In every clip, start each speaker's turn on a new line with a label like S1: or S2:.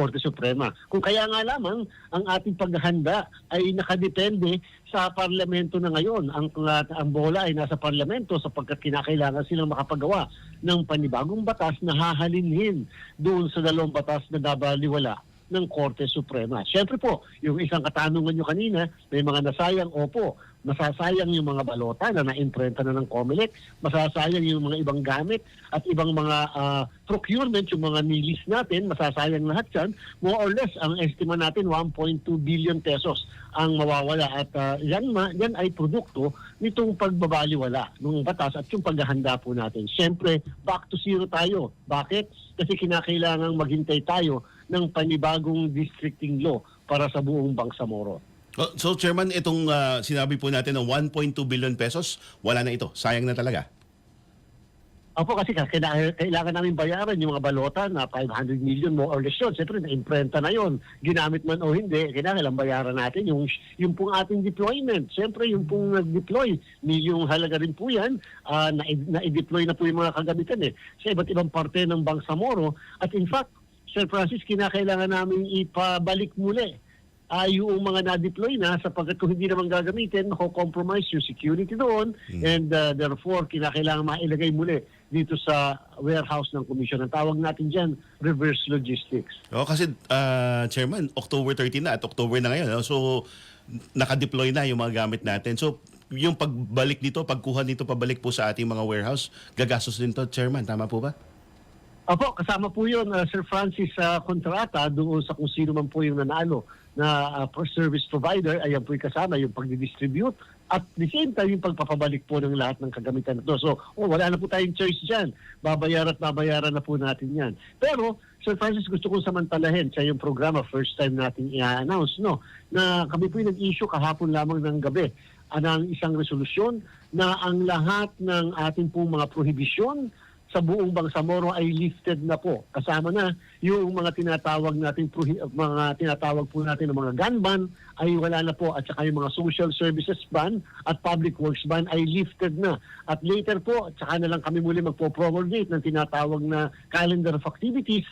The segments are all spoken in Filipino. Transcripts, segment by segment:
S1: Korte Suprema. Kung kaya nga lamang ang ating paghahanda ay nakadepende sa parlamento na ngayon. Ang, ang bola ay nasa parlamento sapagkat kinakailangan silang makapagawa ng panibagong batas na hahalinhin doon sa dalawang batas na nabaliwala ng Korte Suprema. Siyempre po, yung isang katanungan nyo kanina, may mga nasayang, opo, masasayang yung mga balota na naimprenta na ng COMELEC, masasayang yung mga ibang gamit at ibang mga ah, procurement, yung mga nilis natin, masasayang lahat yan. More or less, ang estima natin, 1.2 billion pesos ang mawawala at ah, yan, ma, yan ay produkto nitong pagbabaliwala ng batas at yung paghahanda po natin. Siyempre, back to zero tayo. Bakit? Kasi kinakailangang maghintay tayo ng panibagong districting law para sa buong Bangsamoro.
S2: Oh, So, Chairman, itong ah, sinabi po natin ng 1.2 billion pesos, wala na ito. Sayang na talaga.
S1: Opo, kasi kailangan, kailangan namin bayaran yung mga balota na 500 million more or less yun. Siyempre, na-imprenta na yun. Ginamit man o hindi, kailangan bayaran natin yung, yung pong ating deployment. Siyempre, yung pong nag-deploy, milyong halaga rin po yan, na, na-deploy na po yung mga kagamitan eh, sa iba't ibang parte ng Bangsamoro. At in fact, Sir Francis, kinakailangan namin ipabalik muli ah yung mga na-deploy na sapagkat kung hindi naman gagamitin, mako-compromise yung security doon and uh, therefore kinakailangan mailagay muli dito sa warehouse ng komisyon. Ang tawag natin dyan, reverse logistics.
S2: Oh, kasi, ah, Chairman, October 13 na at October na ngayon. no? So, nakadeploy na yung mga gamit natin. So, yung pagbalik dito, pagkuha nito pabalik po sa ating mga warehouse, gagastos din to, Chairman. Tama po ba?
S1: Opo, kasama po yun, uh, Sir Francis sa kontrata doon sa kung sino man po yung nanalo na uh, service provider, ayan po yung kasama yung pagdidistribute at the same time yung pagpapabalik po ng lahat ng kagamitan na to. So, oh, wala na po tayong choice dyan. Babayaran at babayaran na po natin yan. Pero, Sir Francis, gusto kong samantalahin sa yung programa, first time natin i-announce, no, na kami po yung nag-issue kahapon lamang ng gabi ng isang resolusyon na ang lahat ng ating pong mga prohibisyon sa buong Bangsamoro ay lifted na po. Kasama na yung mga tinatawag natin mga tinatawag po natin ng mga gun ban ay wala na po at saka yung mga social services ban at public works ban ay lifted na. At later po, at saka na lang kami muli magpo-promulgate ng tinatawag na calendar of activities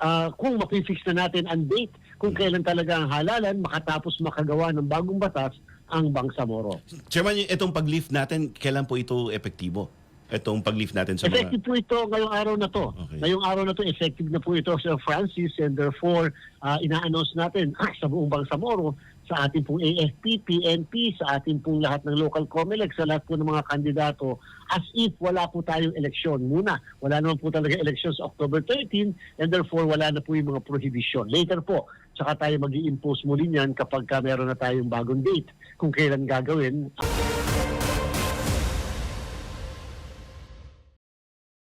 S1: ah, kung mapifix na natin ang date kung kailan talaga ang halalan makatapos makagawa ng bagong batas ang Bangsamoro.
S2: Chairman, itong pag-lift natin, kailan po ito epektibo? Itong pag-lift natin sa mga...
S1: Effective po ito ngayong araw na to.
S2: Okay.
S1: Ngayong araw na to, effective na po ito sa Francis and therefore uh, ina-announce natin ah, sa buong Bangsamoro sa ating pong AFP, PNP, sa ating pong lahat ng local COMELEC, sa lahat po ng mga kandidato as if wala po tayong eleksyon. Muna, wala naman po talaga eleksyon sa October 13 and therefore wala na po yung mga prohibition. Later po, saka tayo mag impose muli niyan kapag ka meron na tayong bagong date kung kailan gagawin.